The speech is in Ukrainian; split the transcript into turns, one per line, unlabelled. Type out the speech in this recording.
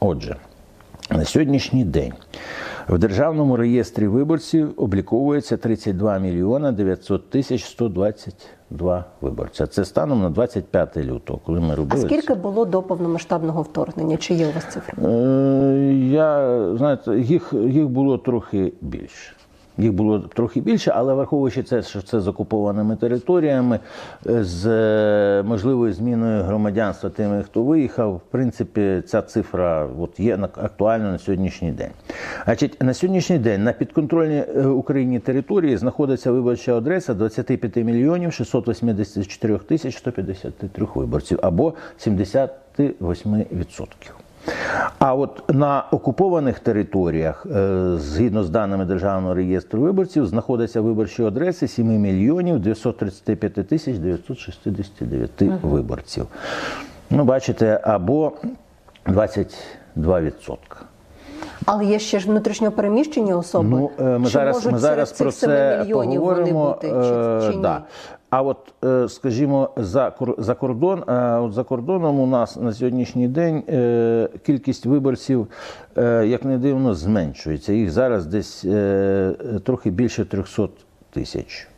Отже, на сьогоднішній день в Державному реєстрі виборців обліковується 32 мільйона 900 тисяч 122 виборця. Це станом на 25 лютого, коли ми
А
робили.
скільки було до повномасштабного вторгнення? Чи є у вас цифри?
Е, Я знаєте, їх, їх було трохи більше. Їх було трохи більше, але враховуючи це, що це з окупованими територіями, е, з е, можливою зміною громадянства тими, хто виїхав, в принципі, ця цифра от, є на- актуальна на сьогоднішній день. Значить, на сьогоднішній день на підконтрольній е, Україні території знаходиться виборча адреса 25 мільйонів 684 тисяч 153 виборців або 78%. А от на окупованих територіях, е, згідно з даними Державного реєстру виборців, знаходяться виборчі адреси 7 мільйонів 935 тисяч 969 виборців. Ну, бачите, або 22%.
Але є ще ж внутрішньо переміщені особи.
Ну, е, ми
Чи
зараз,
можуть
ми зараз про
цих 7
це
мільйонів
поговоримо.
вони бути, чи,
е,
чи ні?
да. А от, е, скажімо, за, за, кордон, е, от за кордоном у нас на сьогоднішній день е, кількість виборців, як не дивно, зменшується. Їх зараз десь трохи більше 300 тисяч.